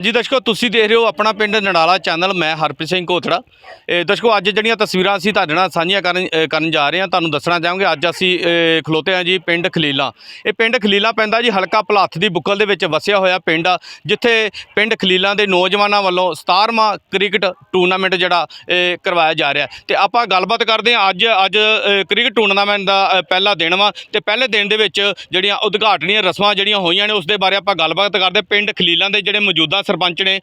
ਜੀ ਦਰਸ਼ਕੋ, ਤੁਸੀਂ ਦੇਖ ਰਹੇ ਹੋ ਆਪਣਾ ਪਿੰਡ ਨੜਾਲਾ ਚੈਨਲ, ਮੈਂ ਹਰਪ੍ਰੀਤ ਸਿੰਘ ਕੋਥੜਾ। ਇਹ ਦਰਸ਼ਕੋ, ਅੱਜ ਜਿਹੜੀਆਂ ਤਸਵੀਰਾਂ ਅਸੀਂ ਤੁਹਾਡੇ ਨਾਲ ਸਾਂਝੀਆਂ ਕਰਨ ਕਰਨ ਜਾ ਰਹੇ ਹਾਂ, ਤੁਹਾਨੂੰ ਦੱਸਣਾ ਚਾਹਾਂਗੇ, ਅੱਜ ਅਸੀਂ ਖਲੋਤੇ ਹਾਂ ਜੀ ਪਿੰਡ ਖਲੀਲਾ। ਇਹ ਪਿੰਡ ਖਲੀਲਾ ਪੈਂਦਾ ਜੀ, ਹਲਕਾ ਭਲਾਥ ਦੀ ਬੁੱਕਲ ਦੇ ਵਿੱਚ ਵਸਿਆ ਹੋਇਆ ਪਿੰਡ ਆ, ਜਿੱਥੇ ਪਿੰਡ ਖਲੀਲਾ ਦੇ ਨੌਜਵਾਨਾਂ ਵੱਲੋਂ 17ਵਾਂ ਕ੍ਰਿਕਟ ਟੂਰਨਾਮੈਂਟ ਜਿਹੜਾ, ਇਹ ਕਰਵਾਇਆ ਜਾ ਰਿਹਾ ਤੇ ਆਪਾਂ ਗੱਲਬਾਤ ਕਰਦੇ ਹਾਂ, ਅੱਜ ਅੱਜ ਕ੍ਰਿਕਟ ਟੂਰਨਾਮੈਂਟ ਦਾ ਪਹਿਲਾ ਦਿਨ ਵਾ, ਤੇ ਪਹਿਲੇ ਦਿਨ ਦੇ ਵਿੱਚ ਜਿਹੜੀਆਂ ਉਦਘਾਟਨੀਆਂ ਰਸਮਾਂ ਜਿਹੜੀਆਂ ਹੋਈਆਂ ਨੇ, ਉਸ ਦੇ ਬਾਰੇ ਆਪਾਂ ਗੱਲਬਾਤ ਕਰਦੇ ਪਿੰਡ ਖਲੀਲਾਂ ਦੇ ਜਿਹੜੇ ਮੌਜੂਦਾ ਸਰਪੰਚ ਨੇ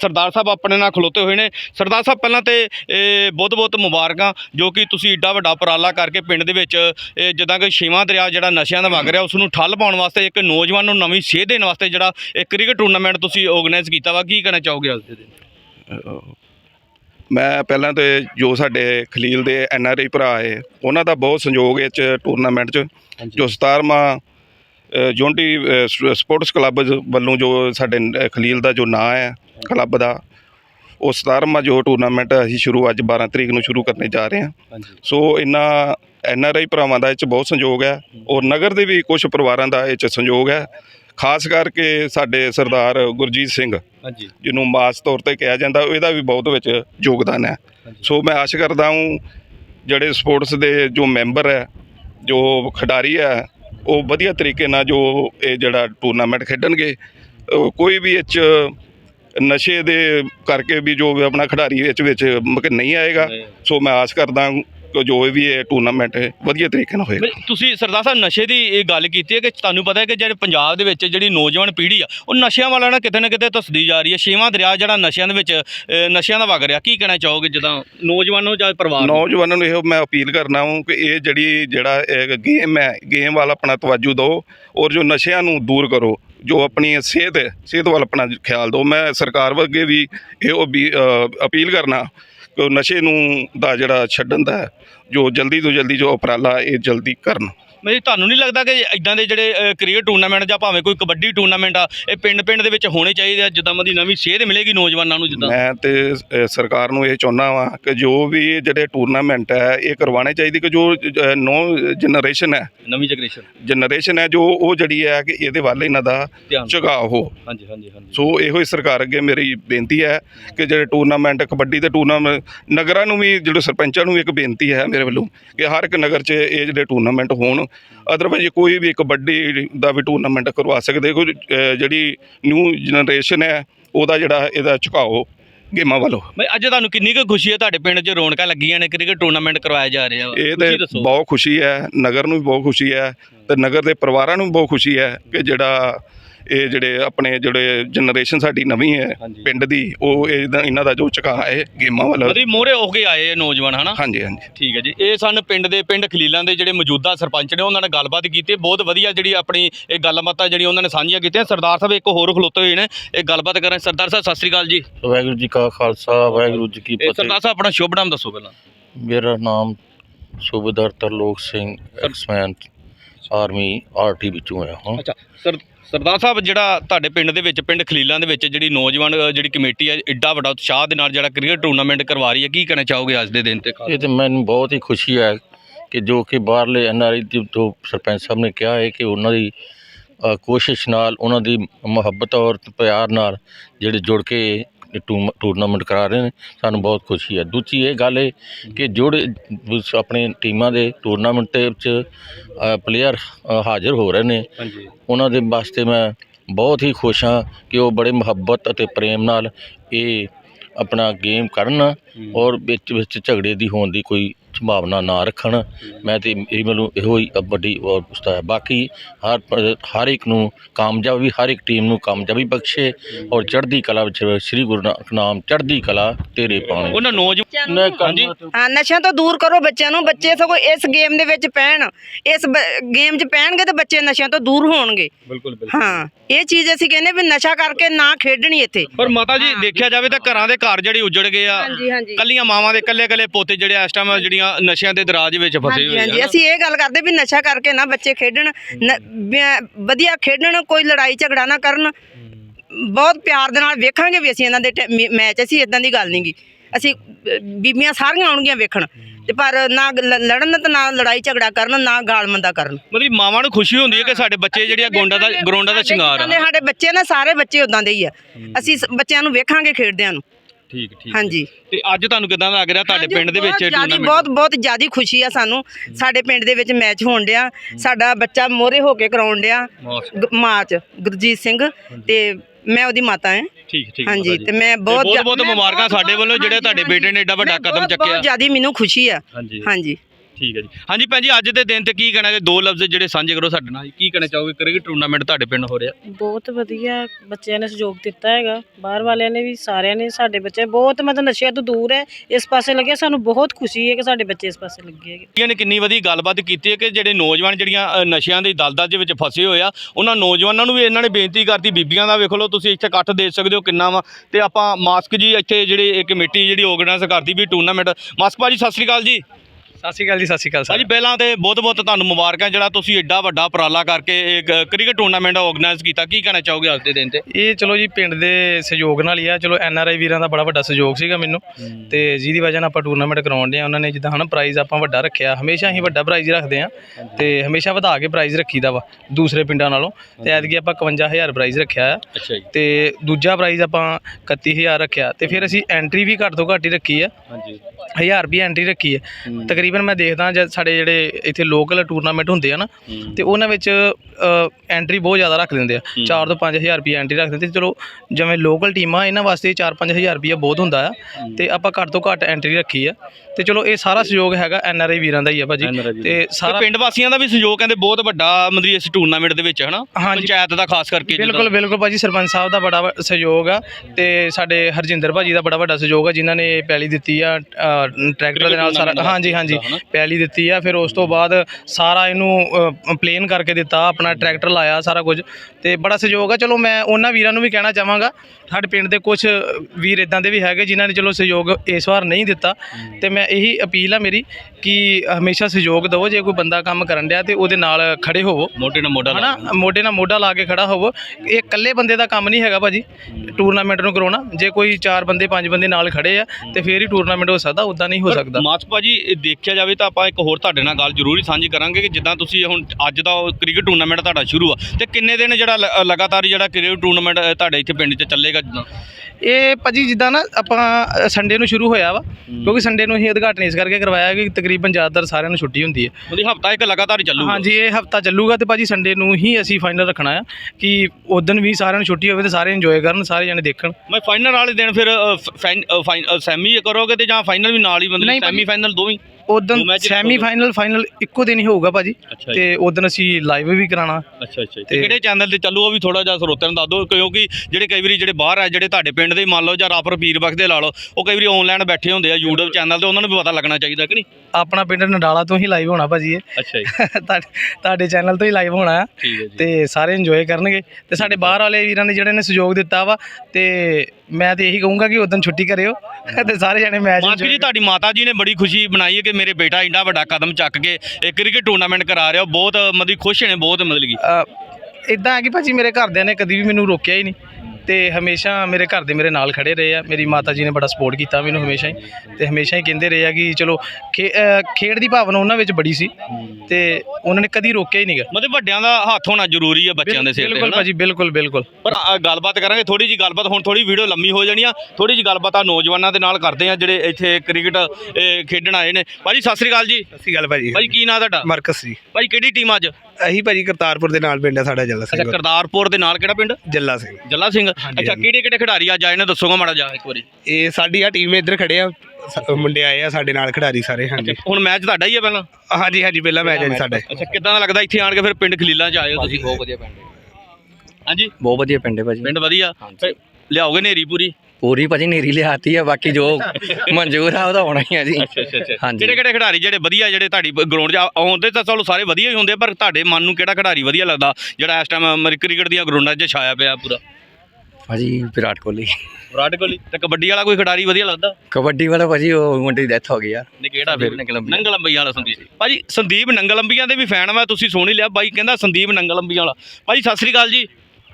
ਸਰਦਾਰ ਸਾਹਿਬ ਆਪਣੇ ਨਾਲ ਖਲੋਤੇ ਹੋਏ ਨੇ। ਸਰਦਾਰ ਸਾਹਿਬ ਪਹਿਲਾਂ ਤੇ ਇਹ ਬਹੁਤ ਬਹੁਤ ਮੁਬਾਰਕਾਂ ਜੋ ਕਿ ਤੁਸੀਂ ਏਡਾ ਵੱਡਾ ਉਪਰਾਲਾ ਕਰਕੇ ਪਿੰਡ ਦੇ ਵਿੱਚ ਇਹ ਜਿੱਦਾਂ ਕਿ ਛੇਵਾਂ ਦਰਿਆ ਜਿਹੜਾ ਨਸ਼ਿਆਂ ਦਾ ਵਗ ਰਿਹਾ ਉਸ ਨੂੰ ਠੱਲ ਪਾਉਣ ਵਾਸਤੇ ਇੱਕ ਨੌਜਵਾਨ ਨੂੰ ਨਵੀਂ ਸੇਧ ਦੇਣ ਵਾਸਤੇ ਜਿਹੜਾ ਇਹ ਕ੍ਰਿਕਟ ਟੂਰਨਾਮੈਂਟ ਤੁਸੀਂ ਆਰਗੇਨਾਈਜ਼ ਕੀਤਾ ਵਾ ਕੀ ਕਹਿਣਾ ਚਾਹੋਗੇ ਅੱਜ ਦੇ ਦਿਨ? ਮੈਂ ਪਹਿਲਾਂ ਤੇ ਜੋ ਸਾਡੇ ਖਲੀਲ ਦੇ ਐਨ ਆਰ ਆਈ ਭਰਾ ਹੈ ਉਹਨਾਂ ਦਾ ਬਹੁਤ ਸੰਯੋਗ ਇਸ 'ਚ ਟੂਰਨਾਮੈਂਟ 'ਚ ਜੋ 17ਵਾਂ ਅ, ਜੌਂਟੀ ਸਪੋਰਟਸ ਕਲੱਬ ਵੱਲੋਂ ਜੋ ਸਾਡੇ ਖਲੀਲ ਦਾ ਜੋ ਨਾਂ ਹੈ ਕਲੱਬ ਦਾ ਉਹ 17ਵਾਂ ਜੋ ਟੂਰਨਾਮੈਂਟ ਅਸੀਂ ਸ਼ੁਰੂ ਅੱਜ 12 ਤਰੀਕ ਨੂੰ ਸ਼ੁਰੂ ਕਰਨੇ ਜਾ ਰਹੇ ਹਾਂ। ਸੋ ਇਹਨਾਂ ਐਨ ਆਰ ਆਈ ਭਰਾਵਾਂ ਦਾ ਇਹ 'ਚ ਬਹੁਤ ਸੰਯੋਗ ਹੈ ਔਰ ਨਗਰ ਦੇ ਵੀ ਕੁਝ ਪਰਿਵਾਰਾਂ ਦਾ ਇਹ 'ਚ ਸੰਯੋਗ ਹੈ ਖਾਸ ਕਰਕੇ ਸਾਡੇ ਸਰਦਾਰ ਗੁਰਜੀਤ ਸਿੰਘ ਹਾਂਜੀ। ਜਿਹਨੂੰ ਮਾਸ ਤੌਰ ਤੇ ਕਿਹਾ ਜਾਂਦਾ ਇਹਦਾ ਵੀ ਬਹੁਤ ਵਿੱਚ ਯੋਗਦਾਨ ਹੈ। ਸੋ ਮੈਂ ਆਸ ਕਰਦਾ ਹਾਂ ਜਿਹੜੇ ਸਪੋਰਟਸ ਦੇ ਜੋ ਮੈਂਬਰ ਹੈ ਜੋ ਖਿਡਾਰੀ ਹੈ ਉਹ ਵਧੀਆ ਤਰੀਕੇ ਨਾਲ ਜੋ ਇਹ ਜਿਹੜਾ ਟੂਰਨਾਮੈਂਟ ਖੇਡਣਗੇ ਕੋਈ ਵੀ ਇਹ 'ਚ ਨਸ਼ੇ ਦੇ ਕਰਕੇ ਵੀ ਜੋ ਆਪਣਾ ਖਿਡਾਰੀ ਵਿੱਚ ਵਿੱਚ ਨਹੀਂ ਆਏਗਾ ਸੋ ਮੈਂ ਆਸ ਕਰਦਾ ਜੋ ਵੀ ਇਹ ਟੂਰਨਾਮੈਂਟ ਹੈ ਵਧੀਆ ਤਰੀਕੇ ਨਾਲ ਹੋਏਗਾ। ਤੁਸੀਂ ਸਰਦਾਰ ਸਾਹਿਬ ਨਸ਼ੇ ਦੀ ਇਹ ਗੱਲ ਕੀਤੀ ਹੈ ਕਿ ਤੁਹਾਨੂੰ ਪਤਾ ਹੈ ਕਿ ਜਿਹੜੇ ਪੰਜਾਬ ਦੇ ਵਿੱਚ ਜਿਹੜੀ ਨੌਜਵਾਨ ਪੀੜ੍ਹੀ ਆ ਉਹ ਨਸ਼ਿਆਂ ਵਾਲਾ ਨਾ ਕਿਤੇ ਨਾ ਕਿਤੇ ਧੱਸਦੀ ਜਾ ਰਹੀ ਹੈ। ਛੇਵਾਂ ਦਰਿਆ ਜਿਹੜਾ ਨਸ਼ਿਆਂ ਦੇ ਵਿੱਚ ਅ, ਨਸ਼ਿਆਂ ਦਾ ਵਗ ਰਿਹਾ। ਕੀ ਕਹਿਣਾ ਚਾਹੋਗੇ ਜਦੋਂ ਨੌਜਵਾਨੋ ਜਾਂ ਪਰਿਵਾਰ ਨੂੰ? ਨੌਜਵਾਨਾਂ ਨੂੰ ਇਹੋ ਮੈਂ ਅਪੀਲ ਕਰਨਾ ਹਾਂ ਕਿ ਇਹ ਜਿਹੜੀ ਜਿਹੜਾ ਗੇਮ ਹੈ ਗੇਮ ਵੱਲ ਆਪਣਾ ਤਵੱਜੂ ਦਿਓ ਔਰ ਜੋ ਨਸ਼ਿਆਂ ਨੂੰ ਦੂਰ ਕਰੋ ਜੋ ਆਪਣੀ ਸਿਹਤ ਹੈ ਸਿਹਤ ਵੱਲ ਆਪਣਾ ਖਿਆਲ ਦਿਓ। ਮੈਂ ਸਰਕਾਰ ਵੱਗੇ ਵੀ ਇਹੋ ਵੀ ਅ, ਅਪੀਲ ਕਰਨਾ ਨਸ਼ੇ ਨੂੰ ਦਾ ਜਿਹੜਾ ਛੱਡਣ ਦਾ ਜੋ ਜਲਦੀ ਤੋਂ ਜਲਦੀ ਜੋ ਉਪਰਾਲਾ ਇਹ ਜਲਦੀ ਕਰਨ। ਨਹੀਂ ਤੁਹਾਨੂੰ ਨਹੀਂ ਲੱਗਦਾ ਕਿ ਇਦਾਂ ਦੇ ਜਿਹੜੇ ਕ੍ਰਿਕਟ ਟੂਰਨਾਮੈਂਟ ਜਾਂ ਭਾਵੇਂ ਕੋਈ ਕਬੱਡੀ ਟੂਰਨਾਮੈਂਟ ਆ ਇਹ ਪਿੰਡ ਪਿੰਡ ਦੇ ਵਿੱਚ ਹੋਣੇ ਚਾਹੀਦੇ ਆ ਜਿੱਦਾਂ ਮਦੀ ਨਵੀਂ ਸੇਧ ਮਿਲੇਗੀ ਨੌਜਵਾਨਾਂ ਨੂੰ ਜਿੱਦਾਂ? ਮੈਂ ਤੇ ਅ, ਸਰਕਾਰ ਨੂੰ ਇਹ ਚਾਹੁੰਦਾ ਵਾਂ ਕਿ ਜੋ ਵੀ ਇਹ ਜਿਹੜੇ ਟੂਰਨਾਮੈਂਟ ਹੈ ਇਹ ਕਰਵਾਉਣੇ ਚਾਹੀਦੇ ਕਿ ਜੋ ਨੋ ਜਨਰੇਸ਼ਨ ਹੈ। ਨਵੀਂ ਜਨਰੇਸ਼ਨ ਜਨਰੇਸ਼ਨ ਹੈ ਜੋ ਉਹ ਜਿਹੜੀ ਹੈ ਕਿ ਇਹਦੇ ਵੱਲ ਇਹਨਾਂ ਦਾ ਧਿਆਨ ਝੁਕਾਅ ਹੋ। ਹਾਂਜੀ ਹਾਂਜੀ ਹਾਂਜੀ। ਸੋ ਇਹੋ ਹੀ ਸਰਕਾਰ ਅੱਗੇ ਮੇਰੀ ਬੇਨਤੀ ਹੈ ਕਿ ਜਿਹੜੇ ਟੂਰਨਾਮੈਂਟ ਕਬੱਡੀ ਦੇ ਟੂਰਨਾਮੈਂਟ ਨਗਰਾਂ ਨੂੰ ਵੀ ਜਿਹੜੇ ਸਰਪੰਚਾਂ ਨੂੰ ਵੀ ਇੱਕ ਬੇਨਤੀ ਹੈ ਮੇਰੇ ਵੱਲੋਂ ਕਿ ਹਰ ਇੱਕ ਨਗਰ 'ਚ ਇਹ ਜਿਹੜੇ ਟੂਰਨਾਮੈਂਟ ਹੋਣ ਅਦਰਵਾਈਜ਼ ਕੋਈ ਵੀ ਕਬੱਡੀ ਦਾ ਵੀ ਟੂਰਨਾਮੈਂਟ ਕਰਵਾ ਸਕਦੇ ਕੋਈ ਜਿਹੜੀ ਨਿਊ ਜਨਰੇਸ਼ਨ ਹੈ ਉਹਦਾ ਜਿਹੜਾ ਇਹਦਾ ਝੁਕਾਓ ਗੇਮਾਂ ਵੱਲੋਂ। ਮੈਂ ਅੱਜ ਤੁਹਾਨੂੰ ਕਿੰਨੀ ਕੁ ਖੁਸ਼ੀ ਹੈ? ਤੁਹਾਡੇ ਪਿੰਡ 'ਚ ਰੌਣਕਾਂ ਲੱਗੀਆਂ ਨੇ ਕ੍ਰਿਕਟ ਟੂਰਨਾਮੈਂਟ ਕਰਵਾਇਆ ਜਾ ਰਿਹਾ? ਇਹ ਤੇ ਬਹੁਤ ਖੁਸ਼ੀ ਹੈ ਨਗਰ ਨੂੰ ਵੀ ਬਹੁਤ ਖੁਸ਼ੀ ਹੈ ਤੇ ਨਗਰ ਦੇ ਪਰਿਵਾਰਾਂ ਨੂੰ ਵੀ ਬਹੁਤ ਖੁਸ਼ੀ ਹੈ ਕਿ ਜਿਹੜਾ ਇਹ ਜਿਹੜੇ ਆਪਣੇ ਜਿਹੜੇ ਜਨਰੇਸ਼ਨ ਸਾਡੀ ਨਵੀਂ ਹੈ। ਪਿੰਡ ਦੀ ਉਹ ਇਹਦਾ- ਇਹਨਾਂ ਦਾ ਜੋ ਝੁਕਾਅ ਹੈ ਗੇਮਾਂ ਵੱਲ ਮਦੀ ਮੋਹਰੇ ਹੋ ਕੇ ਆਏ ਇਹ ਨੌਜਵਾਨ ਹਨਾ? ਹਾਂਜੀ ਹਾਂਜੀ। ਠੀਕ ਹੈ ਜੀ। ਇਹ ਸਨ ਪਿੰਡ ਦੇ ਪਿੰਡ ਖਲੀਲਾਂ ਦੇ ਜਿਹੜੇ ਮੌਜੂਦਾ ਸਰਪੰਚ ਨੇ ਉਹਨਾਂ ਨਾਲ ਗੱਲਬਾਤ ਕੀਤੀ। ਬਹੁਤ ਵਧੀਆ ਜਿਹੜੀ ਆਪਣੀ ਇਹ ਗੱਲਬਾਤਾਂ ਜਿਹੜੀ ਉਹਨਾਂ ਨੇ ਸਾਂਝੀਆਂ ਕੀਤੀਆਂ। ਸਰਦਾਰ ਸਾਹਿਬ ਇੱਕ ਹੋਰ ਖਲੋਤੇ ਹੋਏ ਨੇ ਇਹ ਗੱਲਬਾਤ ਕਰਾਂ। ਸਰਦਾਰ ਸਾਹਿਬ ਸਤਿ ਸ੍ਰੀ ਅਕਾਲ ਜੀ। ਵਾਹਿਗੁਰੂ ਜੀ ਕਾ ਖਾਲਸਾ ਵਾਹਿਗੁਰੂ ਜੀ ਕੀ ਇਹ ਫਤਿਹ। ਸਰਦਾਰ ਸਾਹਿਬ ਆਪਣਾ ਸ਼ੁਭ ਨਾਮ ਦੱਸੋ ਪਹਿਲਾਂ। ਮੇਰਾ ਨਾਮ ਸੂਬੇਦਾਰ Tarlok Singh ex man army arty ਵਿੱਚੋਂ ਆਇਆ ਹਾਂ। ਅੱਛਾ ਸਰ ਸਰਦਾਰ ਸਾਹਿਬ, ਜਿਹੜਾ ਤੁਹਾਡੇ ਪਿੰਡ ਦੇ ਵਿੱਚ, ਪਿੰਡ ਖਲੀਲਾਂ ਦੇ ਵਿੱਚ ਜਿਹੜੀ ਨੌਜਵਾਨ ਜਿਹੜੀ ਕਮੇਟੀ ਹੈ ਏਡਾ ਵੱਡਾ ਉਤਸ਼ਾਹ ਦੇ ਨਾਲ ਜਿਹੜਾ ਕ੍ਰਿਕਟ ਟੂਰਨਾਮੈਂਟ ਕਰਵਾ ਰਹੀ ਹੈ, ਕੀ ਕਹਿਣਾ ਚਾਹੋਗੇ ਅੱਜ ਦੇ ਦਿਨ ਤੇ ਇਹ ਤੇ ਮੈਨੂੰ ਬਹੁਤ ਹੀ ਖੁਸ਼ੀ ਹੈ ਕਿ ਜੋ ਕਿ ਬਾਹਰਲੇ ਐਨਆਰਆਈ ਦੇ ਜੋ ਸਰਪੰਚ ਸਾਹਿਬ ਨੇ ਕਿਹਾ ਹੈ ਕਿ ਉਹਨਾਂ ਦੀ ਕੋਸ਼ਿਸ਼ ਨਾਲ ਉਹਨਾਂ ਦੀ ਮੁਹੱਬਤ ਔਰ ਪਿਆਰ ਨਾਲ ਜਿਹੜੇ ਜੁੜ ਕੇ ਇਹ ਟੂਰ- ਟੂਰਨਾਮੈਂਟ ਕਰਾ ਰਹੇ ਨੇ ਸਾਨੂੰ ਬਹੁਤ ਖੁਸ਼ੀ ਹੈ। ਦੂਜੀ ਇਹ ਗੱਲ ਹੈ ਕਿ ਜਿਹੜੇ ਆਪਣੇ ਟੀਮਾਂ ਦੇ ਟੂਰਨਾਮੈਂਟ ਦੇ ਵਿੱਚ ਪਲੇਅਰ ਹਾਜ਼ਰ ਹੋ ਰਹੇ ਨੇ। ਉਹਨਾਂ ਦੇ ਵਾਸਤੇ ਮੈਂ ਬਹੁਤ ਹੀ ਖੁਸ਼ ਹਾਂ ਕਿ ਉਹ ਬੜੇ ਮੁਹੱਬਤ ਅਤੇ ਪ੍ਰੇਮ ਨਾਲ ਇਹ ਆਪਣਾ ਗੇਮ ਕਰਨ ਔਰ ਵਿੱਚ ਵਿੱਚ ਝਗੜੇ ਦੀ ਹੋਣ ਦੀ ਕੋਈ ਸੰਭਾਵਨਾ ਨਾ ਰੱਖਣ। ਮੈਂ ਤੇ ਇਹ ਮੈਨੂੰ ਇਹੋ ਹੀ ਵੱਡੀ ਔਰ ਪੁਸਤਾ ਹੈ। ਬਾਕੀ ਹਰ ਹਰ ਇੱਕ ਨੂੰ ਕਾਮਯਾਬੀ ਹਰ ਇੱਕ ਟੀਮ ਨੂੰ ਕਾਮਯਾਬੀ ਬਖਸ਼ੇ ਔਰ ਚੜ੍ਹਦੀ ਕਲਾ ਵਿੱਚ ਸ੍ਰੀ ਗੁਰੂ ਨਾਨਕ ਨਾਮ ਚੜ੍ਹਦੀ ਕਲਾ ਤੇਰੇ ਪਾਣੀ ਉਹਨਾਂ ਨੌਜਵਾਨ ਹਾਂ ਨਸ਼ਿਆਂ ਤੋਂ ਦੂਰ ਕਰੋ ਬੱਚਿਆਂ ਨੂੰ। ਬੱਚੇ ਸਗੋਂ ਇਸ ਗੇਮ ਦੇ ਵਿੱਚ ਪੈਣ। ਇਸ ਗੇਮ 'ਚ ਪੈਣਗੇ ਤਾਂ ਬੱਚੇ ਨਸ਼ਿਆਂ ਤੋਂ ਦੂਰ ਹੋਣਗੇ। ਬਿਲਕੁਲ ਹਾਂ ਇਹ ਚੀਜ਼ ਅਸੀਂ ਕਹਿੰਦੇ ਵੀ ਨਸ਼ਾ ਕਰਕੇ ਨਾ ਖੇਡਣੀ ਇੱਥੇ। ਪਰ ਮਾਤਾ ਜੀ ਦੇਖਿਆ ਜਾਵੇ ਤਾਂ ਘਰਾਂ ਦੇ ਘਰ ਜਿਹੜੇ ਉਜੜ ਗਏ ਆ। ਹਾਂਜੀ ਹਾਂਜੀ। ਕੱਲੀਆਂ ਮਾਵਾਂ ਦੇ ਕੱਲੇ ਕੱਲੇ ਪੋਤੇ ਜਿਹੜੇ ਇਸ ਟਾਈਮ ਜਿਹੜੀਆਂ ਨਸ਼ਿਆਂ ਦੇ ਦਰਾਜ ਵਿੱਚ ਫਸੇ ਹਾਂਜੀ ਹੋਏ ਹਾਂਜੀ ਆ। ਅਸੀਂ ਇਹ ਗੱਲ ਕਰਦੇ ਵੀ ਨਸ਼ਾ ਕਰਕੇ ਨਾ ਬੱਚੇ ਖੇਡਣ ਨ- ਵਿ- ਵਧੀਆ ਖੇਡਣ ਕੋਈ ਲੜਾਈ ਝਗੜਾ ਨਾ ਕਰਨ। ਬਹੁਤ ਪਿਆਰ ਦੇ ਨਾਲ ਵੇਖਾਂਗੇ ਵੀ ਅਸੀਂ ਇਹਨਾਂ ਦੇ ਟੈ- ਮੈ- ਮੈਚ ਅਸੀਂ ਇਦਾਂ ਦੀ ਗੱਲ ਨਹੀਂਗੀ। ਅਸੀਂ ਅ, ਬੀਬੀਆਂ ਸਾਰੀਆਂ ਆਉਣਗੀਆਂ ਵੇਖਣ। ਤੇ ਪਰ ਨਾ ਲ- ਲੜਨ ਤੇ ਨਾ ਲੜਾਈ ਝਗੜਾ ਕਰਨ ਨਾ ਗਾਲ ਮੰਦਾ ਕਰਨ। ਮਤਲਬ ਮਾਵਾਂ ਨੂੰ ਖੁਸ਼ੀ ਹੁੰਦੀ ਹੈ ਕਿ ਸਾਡੇ ਬੱਚੇ ਜਿਹੜੇ ਆ ਗੋਂਡਾ ਦਾ ਗਰੋਂਡਾ ਦਾ ਸ਼ਿੰਗਾਰ ਆ। ਸਾਡੇ- ਸਾਡੇ ਬੱਚੇ ਨਾ ਸਾਰੇ ਬੱਚੇ ਉਦਾਂ ਦੇ ਹੀ ਆ। ਅਸੀਂ ਸ- ਬੱਚਿਆਂ ਨੂੰ ਵੇਖਾਂਗੇ ਖੇਡਦਿਆਂ ਨੂੰ। ਠੀਕ ਠੀਕ ਹਾਂਜੀ। ਤੇ ਅੱਜ ਤੁਹਾਨੂੰ ਕਿਦਾਂ ਲੱਗ ਰਿਹਾ ਤੁਹਾਡੇ ਪਿੰਡ ਦੇ ਵਿੱਚ ਟੂਰਨਾਮੈਂਟ ਬਹੁਤ ਬਹੁਤ ਜ਼ਿਆਦੀ ਖੁਸ਼ੀ ਆ ਸਾਨੂੰ। ਸਾਡੇ ਪਿੰਡ ਦੇ ਵਿੱਚ ਮੈਚ ਹੋਣ ਡਿਆ। ਸਾਡਾ ਬੱਚਾ ਮੋਰੇ ਹੋ ਕੇ ਕਰਾਉਣ ਡਿਆ। ਮਾਚ ਗੁਰਜੀਤ ਸਿੰਘ। ਤੇ ਮੈਂ ਉਹਦੀ ਮਾਤਾ ਹਾਂ। ਠੀਕ ਠੀਕ ਹਾਂਜੀ। ਤੇ ਮੈਂ ਬਹੁਤ ਬਹੁਤ- ਮੁਬਾਰਕਾਂ ਸਾਡੇ ਵੱਲੋਂ ਜਿਹੜੇ ਤੁਹਾਡੇ। ਬੇਟੇ ਨੇ ਏਡਾ ਵੱਡਾ ਕਦਮ ਚੱਕਿਆ। ਬਹੁਤ ਜ਼ਿਆਦੀ ਮੈਨੂੰ ਖੁਸ਼ੀ ਆ। ਹਾਂਜੀ। ਹਾਂਜੀ। ਠੀਕ ਹੈ ਜੀ। ਹਾਂਜੀ ਭੈਣ ਜੀ ਅੱਜ ਦੇ ਦਿਨ ਤੇ ਕੀ ਕਹਿਣਾ ਕਿ ਦੋ ਲਫ਼ਜ਼ ਜਿਹੜੇ ਸਾਂਝੇ ਕਰੋ ਸਾਡੇ ਨਾਲ। ਕੀ ਕਹਿਣਾ ਚਾਹੋਗੇ? ਕ੍ਰਿਕਟ ਟੂਰਨਾਮੈਂਟ ਤੁਹਾਡੇ ਪਿੰਡ ਹੋ ਰਿਹਾ? ਬਹੁਤ ਵਧੀਆ। ਬੱਚਿਆਂ ਨੇ ਸਹਿਯੋਗ ਦਿੱਤਾ ਹੈਗਾ। ਬਾਹਰ ਵਾਲਿਆਂ ਨੇ ਵੀ ਸਾਰਿਆਂ ਨੇ ਸਾਡੇ ਬੱਚੇ ਬਹੁਤ ਮਤਲਬ ਨਸ਼ਿਆਂ ਤੋਂ ਦੂਰ ਹੈ। ਇਸ ਪਾਸੇ ਲੱਗੇ ਸਾਨੂੰ ਬਹੁਤ ਖੁਸ਼ੀ ਹੈ ਕਿ ਸਾਡੇ ਬੱਚੇ ਇਸ ਪਾਸੇ ਲੱਗੇ ਹੈਗੇ। ਇਹਨਾਂ ਨੇ ਕਿੰਨੀ ਵਧੀਆ ਗੱਲਬਾਤ ਕੀਤੀ ਹੈ ਕਿ ਜਿਹੜੇ ਨੌਜਵਾਨ ਜਿਹੜੀਆਂ ਅ, ਨਸ਼ਿਆਂ ਦੀ ਦਲਦਲ ਦੇ ਵਿੱਚ ਫਸੇ ਹੋਏ ਆ ਉਹਨਾਂ ਨੌਜਵਾਨਾਂ ਨੂੰ ਵੀ ਇਹਨਾਂ ਨੇ ਬੇਨਤੀ ਕਰਤੀ ਬੀਬੀਆਂ ਦਾ ਵੇਖ ਲਓ ਤੁਸੀਂ ਇੱਥੇ ਇਕੱਠ ਦੇ ਸਕਦੇ ਹੋ ਕਿੰਨਾ ਵਾ। ਤੇ ਆਪਾਂ ਮਾਸਕ ਜੀ ਇੱਥੇ ਜਿਹੜੇ ਇਹ ਕਮੇਟੀ ਜਿਹੜੀ ਆਰਗੇਨਾਈਜ਼ ਕਰਦੀ ਵੀ ਟੂਰਨਾਮੈਂਟ ਮਾਸਕ ਭਾਜੀ ਸਤਿ ਸ੍ਰੀ ਅਕਾਲ ਜੀ। ਸਤਿ ਸ਼੍ਰੀ ਅਕਾਲ ਜੀ ਸਤਿ ਸ਼੍ਰੀ ਅਕਾਲ ਭਾਜੀ ਪਹਿਲਾਂ ਤੇ ਬਹੁਤ ਬਹੁਤ ਤੁਹਾਨੂੰ ਮੁਬਾਰਕਾਂ ਜਿਹੜਾ ਤੁਸੀਂ ਐਡਾ ਵੱਡਾ ਉਪਰਾਲਾ ਕਰਕੇ ਇੱਕ ਕ੍ਰਿਕਟ ਟੂਰਨਾਮੈਂਟ ਆਰਗੇਨਾਈਜ਼ ਕੀਤਾ ਕੀ ਕਹਿਣਾ ਚਾਹੋਗੇ ਅੱਜ ਦੇ ਦਿਨ ਤੇ? ਇਹ ਚਲੋ ਜੀ ਪਿੰਡ ਦੇ ਸਹਿਯੋਗ ਨਾਲ ਹੀ ਆ। ਚਲੋ ਐਨ ਆਰ ਆਈ ਵੀਰਾਂ ਦਾ ਬੜਾ ਵੱਡਾ ਸਹਿਯੋਗ ਸੀਗਾ ਮੈਨੂੰ। ਤੇ ਜਿਹਦੀ ਵਜ੍ਹਾ ਨਾਲ ਆਪਾਂ ਟੂਰਨਾਮੈਂਟ ਕਰਾਉਣ ਦੇ ਆ ਉਹਨਾਂ ਨੇ ਜਿੱਦਾਂ ਹਨਾ ਪ੍ਰਾਈਜ਼ ਆਪਾਂ ਵੱਡਾ ਰੱਖਿਆ। ਹਮੇਸ਼ਾ ਹੀ ਵੱਡਾ ਪ੍ਰਾਈਜ਼ ਰੱਖਦੇ ਆ। ਤੇ ਹਮੇਸ਼ਾ ਵਧਾ ਕੇ ਪ੍ਰਾਈਜ਼ ਰੱਖੀਦਾ ਵਾ ਦੂਸਰੇ ਪਿੰਡਾਂ ਨਾਲੋਂ। ਤੇ ਐਤਕੀ ਆਪਾਂ 51000 ਪ੍ਰਾਈਜ਼ ਰੱਖਿਆ ਆ। ਅੱਛਾ ਜੀ। ਤੇ ਦੂਜਾ ਪ੍ਰਾਈਜ਼ ਆਪਾਂ 31000 ਰੱਖਿਆ। ਤੇ ਫਿਰ ਅਸੀਂ ਐਂਟਰੀ ਵੀ ਘੱਟ ਤੋਂ ਘੱਟ ਹੀ ਰੱਖੀ ਆ। ਹਾਂਜੀ। 1000 ਰੁਪਏ ਐਂਟਰੀ ਰੱਖੀ ਹੈ। ਤਕਰੀਬਨ ਮੈਂ ਦੇਖਦਾ ਜਦ ਸਾਡੇ ਜਿਹੜੇ ਇੱਥੇ ਲੋਕਲ ਟੂਰਨਾਮੈਂਟ ਹੁੰਦੇ ਆ ਨਾ ਤੇ ਉਹਨਾਂ ਵਿੱਚ ਐਂਟਰੀ ਬਹੁਤ ਜ਼ਿਆਦਾ ਰੱਖ ਦਿੰਦੇ ਆ। 4 ਤੋਂ 5000 ਰੁਪਏ ਐਂਟਰੀ ਰੱਖ ਦਿੰਦੇ। ਤੇ ਚਲੋ ਜਿਵੇਂ ਲੋਕਲ ਟੀਮਾਂ ਇਹਨਾਂ ਵਾਸਤੇ 4-5000 ਰੁਪਏ ਬਹੁਤ ਹੁੰਦਾ ਆ। ਤੇ ਆਪਾਂ ਘੱਟ ਤੋਂ ਘੱਟ ਐਂਟਰੀ ਰੱਖੀ ਆ। ਤੇ ਚਲੋ ਇਹ ਸਾਰਾ ਸਹਿਯੋਗ ਹੈਗਾ ਐਨ ਆਰ ਆਈ ਵੀਰਾਂ ਦਾ ਹੀ ਆ ਭਾਜੀ। ਤੇ ਸਾਰਾ ਪਿੰਡ ਵਾਸੀਆਂ ਦਾ ਵੀ ਸਹਿਯੋਗ ਕਹਿੰਦੇ ਬਹੁਤ ਵੱਡਾ ਮਤਲਬ ਇਸ ਟੂਰਨਾਮੈਂਟ ਦੇ ਵਿੱਚ ਹਨਾ। ਪੰਚਾਇਤ ਦਾ ਖਾਸ ਕਰਕੇ ਬਿਲਕੁਲ ਬਿਲਕੁਲ ਭਾਜੀ ਸਰਪੰਚ ਸਾਹਿਬ ਦਾ ਬੜਾ ਸਹਿਯੋਗ ਆ। ਤੇ ਸਾਡੇ ਹਰਜਿੰਦਰ ਭਾਜੀ ਦਾ ਬੜਾ ਵੱਡਾ ਸਹਿਯੋਗ ਆ ਜਿਨ੍ਹਾਂ ਨੇ ਪੈਲੀ ਦਿੱਤੀ ਆ ਟਰੈਕਟਰ ਦੇ ਨਾਲ ਸਾਰਾ ਹਾਂਜੀ ਹਾਂਜੀ। ਹਨਾ? ਪੈਲੀ ਦਿੱਤੀ ਆ ਫਿਰ ਉਸ ਤੋਂ ਬਾਅਦ ਸਾਰਾ ਇਹਨੂੰ ਪਲੇਨ ਕਰਕੇ ਦਿੱਤਾ ਆਪਣਾ ਟਰੈਕਟਰ ਲਾਇਆ ਸਾਰਾ ਕੁਝ। ਤੇ ਬੜਾ ਸਹਿਯੋਗ ਆ। ਚਲੋ ਮੈਂ ਉਹਨਾਂ ਵੀਰਾਂ ਨੂੰ ਵੀ ਕਹਿਣਾ ਚਾਹਾਂਗਾ ਸਾਡੇ ਪਿੰਡ ਦੇ ਕੁਝ ਵੀਰ ਇਦਾਂ ਦੇ ਵੀ ਹੈਗੇ ਜਿਨ੍ਹਾਂ ਨੇ ਚਲੋ ਸਹਿਯੋਗ ਇਸ ਵਾਰ ਨਹੀਂ ਦਿੱਤਾ। ਤੇ ਮੈਂ ਇਹੀ ਅਪੀਲ ਆ ਮੇਰੀ ਕਿ ਹਮੇਸ਼ਾ ਸਹਿਯੋਗ ਦਿਓ ਜੇ ਕੋਈ ਬੰਦਾ ਕੰਮ ਕਰਨ ਡਿਆ ਤੇ ਉਹਦੇ ਨਾਲ ਖੜੇ ਹੋਵੋ। ਮੋਢੇ ਨਾਲ ਮੋਢਾ ਲਾ ਹਨਾ ਮੋਢੇ ਨਾਲ ਮੋਢਾ ਲਾ ਕੇ ਖੜਾ ਹੋਵੋ। ਇਹ ਇਕੱਲੇ ਬੰਦੇ ਦਾ ਕੰਮ ਨਹੀਂ ਹੈਗਾ ਭਾਜੀ। ਟੂਰਨਾਮੈਂਟ ਨੂੰ ਕਰਾਉਣਾ। ਜੇ ਕੋਈ ਚਾਰ ਬੰਦੇ ਪੰਜ ਬੰਦੇ ਨਾਲ ਖੜੇ ਆ ਤੇ ਫੇਰ ਹੀ ਟੂਰਨਾਮੈਂਟ ਹੋ ਸਕਦਾ ਉਦਾਂ ਨਹੀਂ ਹੋ ਸਕਦਾ। ਮਾਸਕ ਭਾਜੀ ਇਹ ਦੇਖਿਆ ਜਾਵੇ ਤਾਂ ਆਪਾਂ ਇੱਕ ਹੋਰ ਤੁਹਾਡੇ ਨਾਲ ਗੱਲ ਜ਼ਰੂਰੀ ਸਾਂਝੀ ਕਰਾਂਗੇ ਕਿ ਜਿੱਦਾਂ ਤੁਸੀਂ ਹੁਣ ਅੱਜ ਦਾ ਕ੍ਰਿਕਟ ਟੂਰਨਾਮੈਂਟ ਤੁਹਾਡਾ ਸ਼ੁਰੂ ਆ ਤੇ ਕਿੰਨੇ ਦਿਨ ਜਿਹੜਾ ਲਗਾਤਾਰ ਜਿਹੜਾ ਕ੍ਰਿਕਟ ਟੂਰਨਾਮੈਂਟ ਤੁਹਾਡੇ ਇੱਥੇ ਪਿੰਡ 'ਚ ਚੱਲੇਗਾ ਜਿੱਦਾਂ? ਇਹ ਭਾਜੀ ਜਿੱਦਾਂ ਨਾ ਆਪਾਂ ਸੰਡੇ ਨੂੰ ਸ਼ੁਰੂ ਹੋਇਆ ਵਾ ਕਿਉਂਕਿ ਸੰਡੇ ਨੂੰ ਹੀ ਉਦਘਾਟਨ ਇਸ ਕਰਕੇ ਕਰਵਾਇਆ ਕਿ ਤਕਰੀਬਨ ਜ਼ਿਆਦਾਤਰ ਸਾਰਿਆਂ ਨੂੰ ਛੁੱਟੀ ਹੁੰਦੀ ਹੈ। ਮਤਲਬ ਹਫਤਾ ਇੱਕ ਲਗਾਤਾਰ ਚੱਲੂਗਾ। ਹਾਂਜੀ ਇਹ ਹਫਤਾ ਚੱਲੂਗਾ ਤੇ ਭਾਜੀ ਸੰਡੇ ਨੂੰ ਹੀ ਅਸੀਂ ਫਾਈਨਲ ਰੱਖਣਾ ਆ ਕਿ ਉਦੋਂ ਵੀ ਸਾਰਿਆਂ ਨੂੰ ਛੁੱਟੀ ਹੋਵੇ ਤੇ ਸਾਰੇ ਇੰਜੋਏ ਕਰਨ ਸਾਰੇ ਜਣੇ ਦੇਖਣ। ਮੈਂ ਫਾਈਨਲ ਵਾਲੇ ਦਿਨ ਫਿਰ ਸੈਮੀ ਕਰੋਗੇ ਤੇ ਜਾਂ ਫਾਈਨਲ ਵੀ ਨਾਲ ਹੀ ਭਾਜੀ। ਸੈਮੀ ਫਾਈਨਲ ਦੋਵੇਂ? ਉਦੋਂ ਦੋ match ਸੈਮੀ ਫਾਈਨਲ ਫਾਈਨਲ ਇੱਕੋ ਦਿਨ ਹੀ ਹੋਊਗਾ ਭਾਜੀ। ਅੱਛਾ ਤੇ ਉਦੋਂ ਅਸੀਂ ਲਾਈਵ ਵੀ ਕਰਾਣਾ ਅੱਛਾ ਅੱਛਾ ਤੇ ਤੇ- ਕਿਹੜੇ ਚੈਨਲ ਤੇ ਚੱਲੂ ਉਹ ਵੀ ਥੋੜਾ ਜਿਹਾ ਸਰੋਤਿਆਂ ਨੂੰ ਦੱਸ ਦਿਓ ਕਿਉਂਕਿ ਜਿਹੜੇ ਕਈ ਵਾਰੀ ਜਿਹੜੇ ਬਾਹਰ ਆ ਜਿਹੜੇ ਤੁਹਾਡੇ ਪਿੰਡ ਦੇ ਮੰਨ ਲਓ ਜਾਂ ਰਾਪਰ ਪੀਰ ਬਖਸ਼ ਲਾ ਲਓ ਉਹ ਕਈ ਵਾਰੀ ਆਨਲਾਈਨ ਬੈਠੇ ਹੁੰਦੇ ਆ YouTube ਚੈਨਲ ਤੇ ਉਹਨਾਂ ਨੂੰ ਵੀ ਪਤਾ ਲੱਗਣਾ ਚਾਹੀਦਾ ਕਿ ਨਹੀਂ? ਆਪਣਾ ਪਿੰਡ ਨਡਾਲਾ ਤੋਂ ਹੀ ਲਾਈਵ ਹੋਣਾ ਭਾਜੀ ਇਹ। ਅੱਛਾ ਜੀ। ਤੁਹਾਡੇ ਤੁਹਾਡੇ ਚੈਨਲ ਤੋਂ ਹੀ ਲਾਈਵ ਹੋਣਾ ਆ। ਠੀਕ ਹੈ ਜੀ। ਤੇ ਸਾਰੇ ਇੰਜੋਏ ਕਰਨਗੇ। ਤੇ ਸਾਡੇ ਬਾਹਰ ਵਾਲੇ ਵੀਰਾਂ ਨੇ ਜਿਹੜੇ ਨੇ ਸਹਿਯੋਗ ਦਿੱਤਾ ਵਾ ਤੇ ਮੈਂ ਤੇ ਇਹੀ ਕਹੂੰਗਾ ਕਿ ਉਦੋਂ ਛੁੱਟੀ ਕਰਿਓ। ਤੇ ਸਾਰੇ ਜਣੇ ਮੈਚ ਜੀ ਤੁਹਾਡੀ ਮਾਤਾ ਜੀ ਨੇ ਬੜੀ ਖੁਸ਼ੀ ਬਣਾਈ ਹੈ ਕਿ ਮੇਰੇ ਬੇਟਾ ਇੰਨਾ ਵੱਡਾ ਕਦਮ ਚੱਕ ਕੇ ਇਹ ਕ੍ਰਿਕਟ ਟੂਰਨਾਮੈਂਟ ਕਰਾ ਰਿਹਾ, ਬਹੁਤ ਮਤਲਬ ਖੁਸ਼ ਨੇ, ਬਹੁਤ ਮਤਲਬ ਕਿ। ਇਦਾਂ ਹੈ ਕਿ ਭਾਜੀ ਮੇਰੇ ਘਰਦਿਆਂ ਨੇ ਕਦੀ ਵੀ ਮੈਨੂੰ ਰੋਕਿਆ ਹੀ ਨਹੀਂ। ਤੇ ਹਮੇਸ਼ਾ ਮੇਰੇ ਘਰ ਦੇ ਮੇਰੇ ਨਾਲ ਖੜੇ ਰਹੇ ਆ। ਮੇਰੀ ਮਾਤਾ ਜੀ ਨੇ ਬੜਾ ਸਪੋਰਟ ਕੀਤਾ ਮੈਨੂੰ ਹਮੇਸ਼ਾ ਹੀ। ਤੇ ਹਮੇਸ਼ਾ ਹੀ ਕਹਿੰਦੇ ਰਹੇ ਆ ਕਿ ਚਲੋ ਖੇ- ਅਹ ਖੇਡ ਦੀ ਭਾਵਨਾ ਉਹਨਾਂ ਵਿੱਚ ਬੜੀ ਸੀ ਤੇ ਉਹਨਾਂ ਨੇ ਕਦੀ ਰੋਕਿਆ ਹੀ ਨਹੀਂਗਾ ਮਤਲਬ ਵੱਡਿਆਂ ਦਾ ਹੱਥ ਹੋਣਾ ਜ਼ਰੂਰੀ ਹੈ ਬੱਚਿਆਂ ਦੇ ਸਿਰ ਤੇ ਬਿਲਕੁਲ ਹਨਾ? ਭਾਜੀ ਬਿਲਕੁਲ ਬਿਲਕੁਲ। ਪਰ ਗੱਲਬਾਤ ਕਰਾਂਗੇ ਥੋੜੀ ਜੀ ਗੱਲਬਾਤ ਹੁਣ ਥੋੜੀ ਵੀਡੀਓ ਲੰਮੀ ਹੋ ਜਾਣੀ ਆ। ਥੋੜੀ ਜੀ ਗੱਲਬਾਤ ਆ ਨੌਜਵਾਨਾਂ ਦੇ ਨਾਲ ਕਰਦੇ ਆ ਜਿਹੜੇ ਇੱਥੇ ਕ੍ਰਿਕਟ ਅ, ਖੇਡਣ ਆਏ ਨੇ। ਭਾਜੀ ਸਤਿ ਸ੍ਰੀ ਅਕਾਲ ਜੀ। ਸਤਿ ਸ਼੍ਰੀ ਅਕਾਲ ਭਾਜੀ। ਭਾਜੀ ਕੀ ਨਾਂ ਤੁਹਾਡਾ? ਮਰਕਸ ਜੀ। ਭਾਜੀ ਕਿਹੜੀ ਟੀਮ ਅੱਜ? ਅਸੀਂ ਭਾਜੀ ਕਰਤਾਰਪੁਰ ਦੇ ਨਾਲ ਪਿੰਡ ਹੈ ਸਾਡਾ ਜੱਲਾ ਅੱਛਾ ਸਿੰਘ ਕਰਤਾਰਪੁਰ ਦੇ ਨਾਲ ਕਿਹੜਾ ਪਿੰਡ? ਜੱਲਾ ਸਿੰਘ। ਜੱਲਾ ਸਿੰਘ। ਹਾਂਜੀ, ਅੱਛਾ ਹਾਂਜੀ। ਕਿਹੜੇ ਕਿਹੜੇ ਖਿਡਾਰੀ ਅੱਜ ਆਏ ਨੇ? ਦੱਸੋਗਾ ਮਾੜਾ ਜਿਹਾ ਇੱਕ ਵਾਰੀ। ਇਹ ਸਾਡੀ ਆ ਟੀਮ ਇੱਧਰ ਖੜੇ ਆ। ਸ- ਮੁੰਡੇ ਆਏ ਆ ਸਾਡੇ ਨਾਲ ਖਿਡਾਰੀ ਸਾਰੇ ਹਾਂਜੀ। ਹੁਣ ਮੈਚ ਤੁਹਾਡਾ ਹੀ ਆ ਪਹਿਲਾਂ? ਹਾਂਜੀ ਹਾਂਜੀ ਪਹਿਲਾ ਮੈਚ ਹੈ ਜੀ ਸਾਡਾ। ਅੱਛਾ ਕਿੱਦਾਂ ਦਾ ਲੱਗਦਾ? ਇੱਥੇ ਆਣ ਕੇ ਫਿਰ ਪਿੰਡ ਖਲੀਲਾਂ ਚ ਆਏ ਹੋ ਤੁਸੀਂ? ਬਹੁਤ ਵਧੀਆ ਪਿੰਡ ਹਾਂਜੀ? ਬਹੁਤ ਵਧੀਆ ਪਿੰਡ ਹੈ ਭਾਜੀ। ਪਿੰਡ ਵਧੀਆ? ਫਿਰ ਲਿਆਓਗੇ ਨੇਰੀ ਪੂਰੀ? ਪੂਰੀ ਭਾਜੀ ਨੇਰੀ ਲਿਆਤੀ ਆ ਬਾਕੀ ਜੋ ਮਨਜ਼ੂਰ ਆ ਉਹਦਾ ਹੋਣਾ ਹੀ ਆ ਜੀ। ਅੱਛਾ ਅੱਛਾ ਹਾਂਜੀ। ਕਿਹੜੇ ਕਿਹੜੇ ਖਿਡਾਰੀ ਜਿਹੜੇ ਵਧੀਆ ਜਿਹੜੇ ਤੁਹਾਡੀ ਗਰਾਊਂਡ 'ਚ ਆ- ਆਉਂਦੇ ਤਾਂ ਚਲੋ ਸਾਰੇ ਵਧੀਆ ਹੀ ਹੁੰਦੇ ਪਰ ਤੁਹਾਡੇ ਮਨ ਨੂੰ ਕਿਹੜਾ ਖਿਡਾਰੀ ਵਧੀਆ ਲੱਗਦਾ ਜਿਹੜਾ ਇਸ ਟਾਈਮ ਕ੍ਰਿਕਟ ਦੀਆਂ ਗਰਾਊਂਡਾਂ 'ਚ ਛਾਇਆ ਪਿਆ ਪੂਰਾ? ਭਾਜੀ ਵਿਰਾਟ ਕੋਹਲੀ। ਵਿਰਾਟ ਕੋਹਲੀ? ਤੇ ਕਬੱਡੀ ਵਾਲਾ ਕੋਈ ਖਿਡਾਰੀ ਵਧੀਆ ਲੱਗਦਾ? ਕਬੱਡੀ ਵਾਲਾ ਭਾਜੀ ਉਹ ਮੁੰਡੇ ਦੀ ਡੈਥ ਹੋ ਗਈ ਯਾਰ ਨਹੀਂ ਕਿਹੜਾ ਫਿਰ? ਨੰਗਲੰਬੀਆ। ਨੰਗਲੰਬੀਆਂ ਵਾਲਾ ਸੰਦੀਪ। ਭਾਜੀ ਸੰਦੀਪ ਨੰਗਲੰਬੀਆਂ ਦੇ ਵੀ ਫੈਨ ਵਾ ਤੁਸੀਂ ਸੁਣ ਹੀ ਲਿਆ। ਬਾਈ ਕਹਿੰਦਾ ਸੰਦੀਪ ਨੰਗਲੰਬੀਆਂ ਵਾਲਾ। ਭਾਜੀ ਸਤਿ ਸ੍ਰੀ ਅਕਾਲ ਜੀ।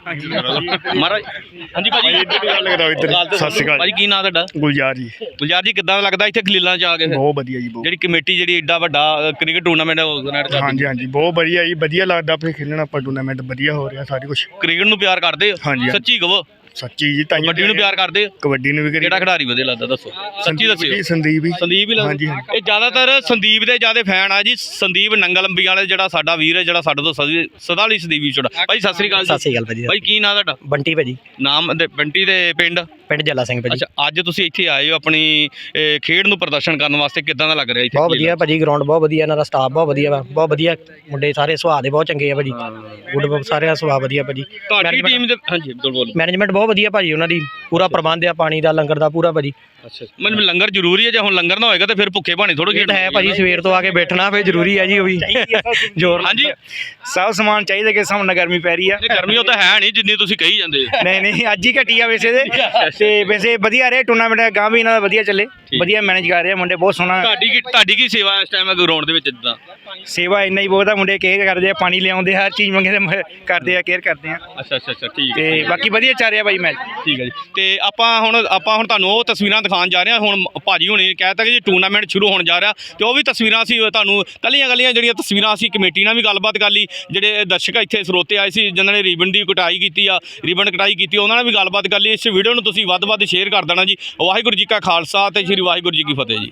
ਮਹਾਰਾਜ ਹਾਂਜੀ ਭਾਜੀ। ਗੱਲ ਕਰਾਓ ਇੱਧਰ। ਸਤਿ ਸ਼੍ਰੀ ਅਕਾਲ ਭਾਜੀ ਕੀ ਨਾਂ ਤੁਹਾਡਾ? ਗੁਲਜ਼ਾਰ ਜੀ। ਗੁਲਜ਼ਾਰ ਜੀ ਕਿੱਦਾਂ ਲੱਗਦਾ ਇੱਥੇ ਖਲੀਲਾਂ ਚ ਆ ਕੇ? ਬਹੁਤ ਵਧੀਆ ਜੀ ਬਹੁਤ। ਜਿਹੜੀ ਕਮੇਟੀ ਜਿਹੜੀ ਏਡਾ ਵੱਡਾ ਕ੍ਰਿਕਟ ਟੂਰਨਾਮੈਂਟ ਆਰਗੇਨਾਈਜ਼ ਕਰਦੀ ਹਾਂਜੀ ਹਾਂਜੀ ਬਹੁਤ ਵਧੀਆ ਜੀ ਵਧੀਆ ਲੱਗਦਾ ਆਪਣੇ ਖੇਲਣਾ ਆਪਾਂ ਟੂਰਨਾਮੈਂਟ ਵਧੀਆ ਹੋ ਰਿਹਾ ਸਾਰੀ ਕੁਝ ਕ੍ਰਿਕਟ ਨੂੰ ਪਿਆਰ ਕਰਦੇ ਹੋ। ਸੱਚੀ ਕਹੋ। ਸੱਚੀ ਜੀ ਤਾਂ ਕਬੱਡੀ ਨੂੰ ਪਿਆਰ ਕਰਦੇ ਹੋ? ਕਬੱਡੀ ਨੂੰ ਵੀ ਕਰੀ ਕਿਹੜਾ ਖਿਡਾਰੀ ਵਧੀਆ ਲੱਗਦਾ ਦੱਸੋ? ਸੱਚੀ ਦੱਸਿਓ। ਜੀ, ਸੰਦੀਪ ਜੀ ਸੰਦੀਪ ਹੀ ਹਾਂਜੀ, ਲੱਗਦਾ। ਹਾਂਜੀ। ਇਹ ਜ਼ਿਆਦਾਤਰ ਸੰਦੀਪ ਦੇ ਜ਼ਿਆਦਾ ਫੈਨ ਆ ਜੀ। ਸੰਦੀਪ ਨੰਗਲ ਅੰਬੀ ਵਾਲੇ ਜਿਹੜਾ ਸਾਡਾ ਵੀਰ ਹੈ ਜਿਹੜਾ ਸਾਡੇ ਤੋਂ ਸਦੀ- ਸਦਾ ਲਈ ਸੰਦੀਪ ਵਿਛੜਾ ਭਾਈ ਸਤਿ ਸ੍ਰੀ ਅਕਾਲ ਸਤਿ ਜੀ ਸ੍ਰੀ ਅਕਾਲ ਭਾਜੀ। ਭਾਈ ਕੀ ਨਾਂ ਤੁਹਾਡਾ? ਬੰਟੀ ਭਾਜੀ। ਨਾਮ ਤੇ ਬੰਟੀ ਦੇ ਪਿੰਡ? ਪਿੰਡ ਜੱਲਾ ਸਿੰਘ ਭਾਜੀ। ਅੱਛਾ ਅੱਜ ਤੁਸੀਂ ਇੱਥੇ ਆਏ ਹੋ ਆਪਣੀ ਇਹ, ਖੇਡ ਨੂੰ ਪ੍ਰਦਰਸ਼ਨ ਕਰਨ ਵਾਸਤੇ ਕਿੱਦਾਂ ਦਾ ਲੱਗ ਰਿਹਾ ਇੱਥੇ ਬਹੁਤ ਵਧੀਆ ਭਾਜੀ ਗਰਾਊਂਡ ਬਹੁਤ ਵਧੀਆ ਇਹਨਾਂ ਦਾ ਸਟਾਫ ਬਹੁਤ ਵਧੀਆ ਵਾ ਬਹੁਤ ਵਧੀਆ ਮੁੰਡੇ ਸਾਰੇ ਸੁਭਾਅ ਦੇ ਬਹੁਤ ਚੰਗੇ ਆ ਭਾਜੀ। ਗੁੱਡ ਸਾਰਿਆਂ ਦਾ ਸੁਭਾਅ ਵਧੀਆ ਭਾਜੀ। ਤੁਹਾਡੀ ਟੀਮ ਦੇ ਹਾਂਜੀ ਬਿਲਕੁਲ ਬੋਲੋ। ਮੈਨੇਜਮੈਂਟ ਬਹੁਤ ਵਧੀਆ ਭਾਜੀ ਉਹਨਾਂ ਦੀ। ਪੂਰਾ ਪ੍ਰਬੰਧ ਆ ਪਾਣੀ ਦਾ ਲੰਗਰ ਦਾ ਪੂਰਾ ਭਾਜੀ। ਅੱਛਾ ਮਤਲਬ ਲੰਗਰ ਜ਼ਰੂਰੀ ਹੈ ਜੇ ਹੁਣ ਲੰਗਰ ਨਾ ਹੋਏਗਾ ਤਾਂ ਫਿਰ ਭੁੱਖੇ ਭਾਣੇ ਥੋੜੇ ਤਾਂ ਹੈ ਭਾਜੀ ਸਵੇਰ ਤੋਂ ਆ ਕੇ ਬੈਠਣਾ ਫੇ ਜ਼ਰੂਰੀ ਆ ਜੀ ਉਹ ਵੀ। ਜ਼ੋਰ ਹਾਂਜੀ। ਸਭ ਸਮਾਨ ਚਾਹੀਦਾ ਕਿ ਸਾਹਮਣੇ ਗਰਮੀ ਪੈ ਰਹੀ ਆ। ਇਹ ਗਰਮੀ ਉਹ ਤਾਂ ਹੈ ਨਹੀਂ ਜਿੰਨੀ ਤੁਸੀਂ ਕਹੀ ਜਾਂਦੇ ਹੋ। ਨਹੀਂ ਨਹੀਂ ਅੱਜ ਹੀ ਘਟੀ ਆ ਵੈਸੇ ਦੇ ਤੇ ਵੈਸੇ ਵਧੀਆ ਰਹੇ ਟੂਰਨਾਮੈਂਟ ਗਾਂ ਵੀ ਇਹਨਾਂ ਦਾ ਵਧੀਆ ਚੱਲੇ। ਵਧੀਆ ਮੈਨੇਜ ਕਰ ਰਹੇ ਆ ਮੁੰਡੇ ਬਹੁਤ ਸੋਹਣਾ। ਤੁਹਾਡੀ ਕੀ ਤੁਹਾਡੀ ਕੀ ਸੇਵਾ ਇਸ ਟਾਈਮ ਗਰਾਊਂਡ ਦੇ ਵਿੱਚ ਜਿੱਦਾਂ ਸੇਵਾ ਇੰਨਾ ਹੀ ਬਹੁਤ ਆ ਮੁੰਡੇ ਕੇਅਰ ਕਰਦੇ ਆ ਪਾਣੀ ਲਿਆਉਂਦੇ ਆ ਹਰ ਚੀਜ਼ ਮੰਗਦੇ ਮ- ਕਰਦੇ ਆ ਕੇਅਰ ਕਰਦੇ ਆ। ਅੱਛਾ ਅੱਛਾ ਅੱਛਾ ਠੀਕ ਹੈ। ਤੇ ਬਾਕੀ ਵਧੀਆ ਚੱਲ ਰਿਹਾ ਬਾਈ ਮੈਚ ਠੀਕ ਹੈ ਜੀ। ਤੇ ਆਪਾਂ ਹੁਣ ਆਪਾਂ ਹੁਣ ਤੁਹਾਨੂੰ ਉਹ ਤਸਵੀਰਾਂ ਦਿਖਾਉਣ ਜਾ ਰਹੇ ਹਾਂ। ਹੁਣ ਭਾਜੀ ਹੁਣੇ ਕਹਿਤਾ ਕਿ ਜੀ ਟੂਰਨਾਮੈਂਟ ਸ਼ੁਰੂ ਹੋਣ ਜਾ ਰਿਹਾ। ਤੇ ਉਹ ਵੀ ਤਸਵੀਰਾਂ ਸੀ ਤੁਹਾਨੂੰ ਕੱਲੀਆਂ ਕੱਲੀਆਂ ਜਿਹੜੀਆਂ ਤਸਵੀਰਾਂ ਸੀ ਕਮੇਟੀ ਨਾਲ ਵੀ ਗੱਲਬਾਤ ਕਰ ਲਈ। ਜਿਹੜੇ ਦਰਸ਼ਕ ਇੱਥੇ ਸਰੋਤੇ ਆਏ ਸੀ ਜਿਨ੍ਹਾਂ ਨੇ ਰਿਬਨ ਦੀ ਕਟਾਈ ਕੀਤੀ ਆ ਰਿਬਨ ਕਟਾਈ ਕੀਤੀ ਉਹਨਾਂ ਨਾਲ ਵੀ ਗੱਲਬਾਤ ਕਰ ਲਈ। ਇਸ ਵੀਡੀਓ ਨੂੰ ਤੁਸੀਂ ਵੱਧ-ਵੱਧ ਸ਼ੇਅਰ ਕਰ ਦੇਣਾ ਜੀ। ਵਾਹਿਗੁਰੂ ਜੀ ਕਾ ਖਾਲਸਾ ਤੇ ਸ੍ਰੀ ਵਾਹਿਗੁਰੂ ਜੀ ਕੀ ਫਤਿਹ ਜੀ।